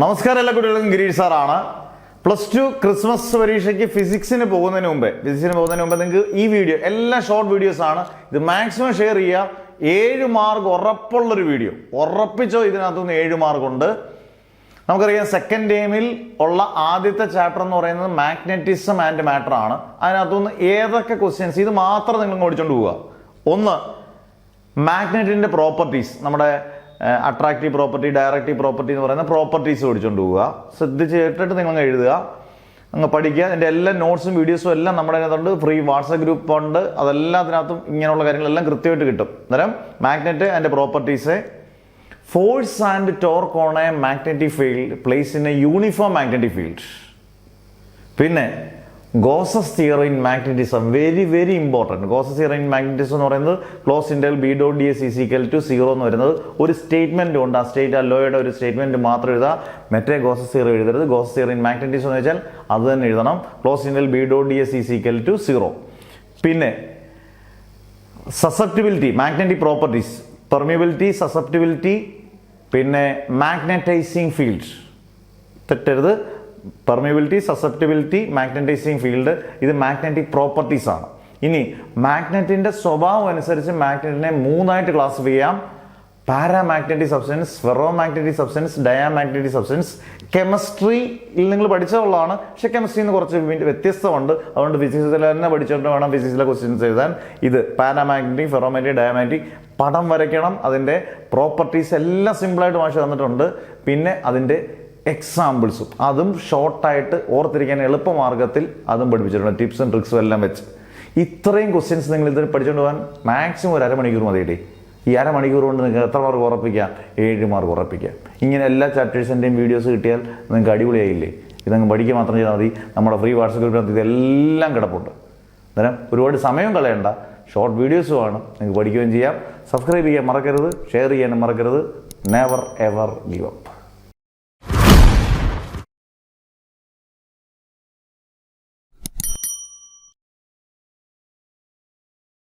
നമസ്കാരം എല്ലാ കുട്ടികൾക്കും. ഗിരീഷ് സാറാണ്. പ്ലസ് ടു ക്രിസ്മസ് പരീക്ഷയ്ക്ക് ഫിസിക്സിന് പോകുന്നതിന് മുമ്പേ ഫിസിക്സിന് പോകുന്നതിന് മുമ്പേ നിങ്ങൾക്ക് ഈ വീഡിയോ എല്ലാ ഷോർട്ട് വീഡിയോസ് ആണ്. ഇത് മാക്സിമം ഷെയർ ചെയ്യുക. ഏഴ് മാർക്ക് ഉറപ്പുള്ളൊരു വീഡിയോ ഉറപ്പിച്ചോ ഇതിനകത്തുനിന്ന് ഏഴ് മാർക്കുണ്ട് നമുക്കറിയാം സെക്കൻഡ് ടൈമിൽ ഉള്ള ആദ്യത്തെ ചാപ്റ്റർ എന്ന് പറയുന്നത് മാഗ്നറ്റിസം ആൻഡ് മാറ്റർ ആണ്. അതിനകത്തുനിന്ന് ഏതൊക്കെ ക്വസ്റ്റ്യൻസ് ഇത് മാത്രം നിങ്ങൾ ഓടിച്ചുകൊണ്ട് പോവുക. ഒന്ന് മാഗ്നറ്റിന്റെ പ്രോപ്പർട്ടീസ് നമ്മുടെ അട്രാക്റ്റീവ് പ്രോപ്പർട്ടി ഡയറക്റ്റീവ് പ്രോപ്പർട്ടി എന്ന് പറയുന്ന പ്രോപ്പർട്ടീസ് പഠിച്ചുകൊണ്ട് പോവുക. ശ്രദ്ധിച്ച് കേട്ടിട്ട് നിങ്ങൾ എഴുതുക. അങ്ങ് പഠിക്കുക. അതിന്റെ എല്ലാ നോട്ട്സും വീഡിയോസും എല്ലാം നമ്മുടെ അതിനകത്തുണ്ട്. ഫ്രീ വാട്സപ്പ് ഗ്രൂപ്പ് ഉണ്ട്. അതെല്ലാത്തിനകത്തും ഇങ്ങനെയുള്ള കാര്യങ്ങളെല്ലാം കൃത്യമായിട്ട് കിട്ടും. അന്നേരം മാഗ്നറ്റ് അതിന്റെ properties force and torque on a magnetic field place in a uniform magnetic field പിന്നെ Gauss's theory in magnetism very very important Gauss's theory in magnetism എന്ന് പറയുന്നത് close integral B dot D S is equal to zero എന്ന് വരുന്നത് ഒരു statement ഉണ്ട്. ആ state ആ ലോയുടെ ഒരു സ്റ്റേറ്റ്മെന്റ് മാത്രം എഴുതുക മറ്റേ ഗോസസ് തിയറി എഴുതരുത്. ഗോസസ് തിയറി ഇൻ മാഗ്നറ്റിസം എന്ന് വെച്ചാൽ അത് തന്നെ എഴുതണം. Close integral B dot D S is equal to zero പിന്നെ susceptibility magnetic properties permeability susceptibility പിന്നെ മാഗ്നറ്റൈസിങ് ഫീൽഡ് തെറ്റരുത്. പെർമിയബിലിറ്റി സസെപ്റ്റബിലിറ്റി മാഗ്നറ്റൈസിങ് ഫീൽഡ് ഇത് മാഗ്നറ്റിക് പ്രോപ്പർട്ടീസ് ആണ്. ഇനി മാഗ്നറ്റിന്റെ സ്വഭാവം അനുസരിച്ച് മാഗ്നറ്റിനെ മൂന്നായിട്ട് ക്ലാസിഫൈ ചെയ്യാം. Paramagnetic substance ferromagnetic substance diamagnetic substance കെമിസ്ട്രിയിൽ നിങ്ങൾ പഠിച്ചതുള്ളതാണ് പക്ഷേ കെമിസ്ട്രിയിൽ നിന്ന് കുറച്ച് വ്യത്യസ്തമുണ്ട്. അതുകൊണ്ട് ഫിസിക്സിൽ തന്നെ പഠിച്ചുകൊണ്ട് വേണം ഫിസിക്സിലെ ക്വസ്റ്റ്യൻസ് എഴുതാൻ. ഇത് പാരാമാഗ്നറ്റിക് ഫെറോമാഗ്നറ്റിക് ഡയാമാഗ്നറ്റിക് പടം വരയ്ക്കണം. അതിന്റെ പ്രോപ്പർട്ടീസ് എല്ലാം സിമ്പിളായിട്ട് മാഷ് തന്നിട്ടുണ്ട്. പിന്നെ അതിന്റെ എക്സാമ്പിൾസും അതും ഷോർട്ടായിട്ട് ഓർത്തിരിക്കാൻ എളുപ്പമാർഗത്തിൽ അതും പഠിപ്പിച്ചിട്ടുണ്ട്. ടിപ്സും ട്രിക്സും എല്ലാം വെച്ച്. ഇത്രയും ക്വസ്റ്റ്യൻസ് നിങ്ങൾ ഇതിന് പഠിച്ചുകൊണ്ട് പോകാൻ മാക്സിമം ഒരു അരമണിക്കൂർ മതിയിടേ. ഈ അരമണിക്കൂർ കൊണ്ട് നിങ്ങൾക്ക് എത്ര മാർക്ക് ഉറപ്പിക്കാം? ഏഴ് മാർക്ക് ഉറപ്പിക്കാം. ഇങ്ങനെ എല്ലാ ചാപ്റ്റേഴ്സിന്റെയും വീഡിയോസ് കിട്ടിയാൽ നിങ്ങൾക്ക് അടിപൊളിയായില്ലേ? ഇതങ്ങ് പഠിക്കുക മാത്രം ചെയ്താൽ മതി. നമ്മുടെ ഫ്രീ വാട്സപ്പ് ഗ്രൂപ്പിനകത്ത് ഇതെല്ലാം കിടപ്പുണ്ട്. അന്നേരം ഒരുപാട് സമയം കളയണ്ട. ഷോർട്ട് വീഡിയോസും ആണ് നിങ്ങൾക്ക് പഠിക്കുകയും ചെയ്യാം. സബ്സ്ക്രൈബ് ചെയ്യാൻ മറക്കരുത്. ഷെയർ ചെയ്യാനും മറക്കരുത്. Never ever give up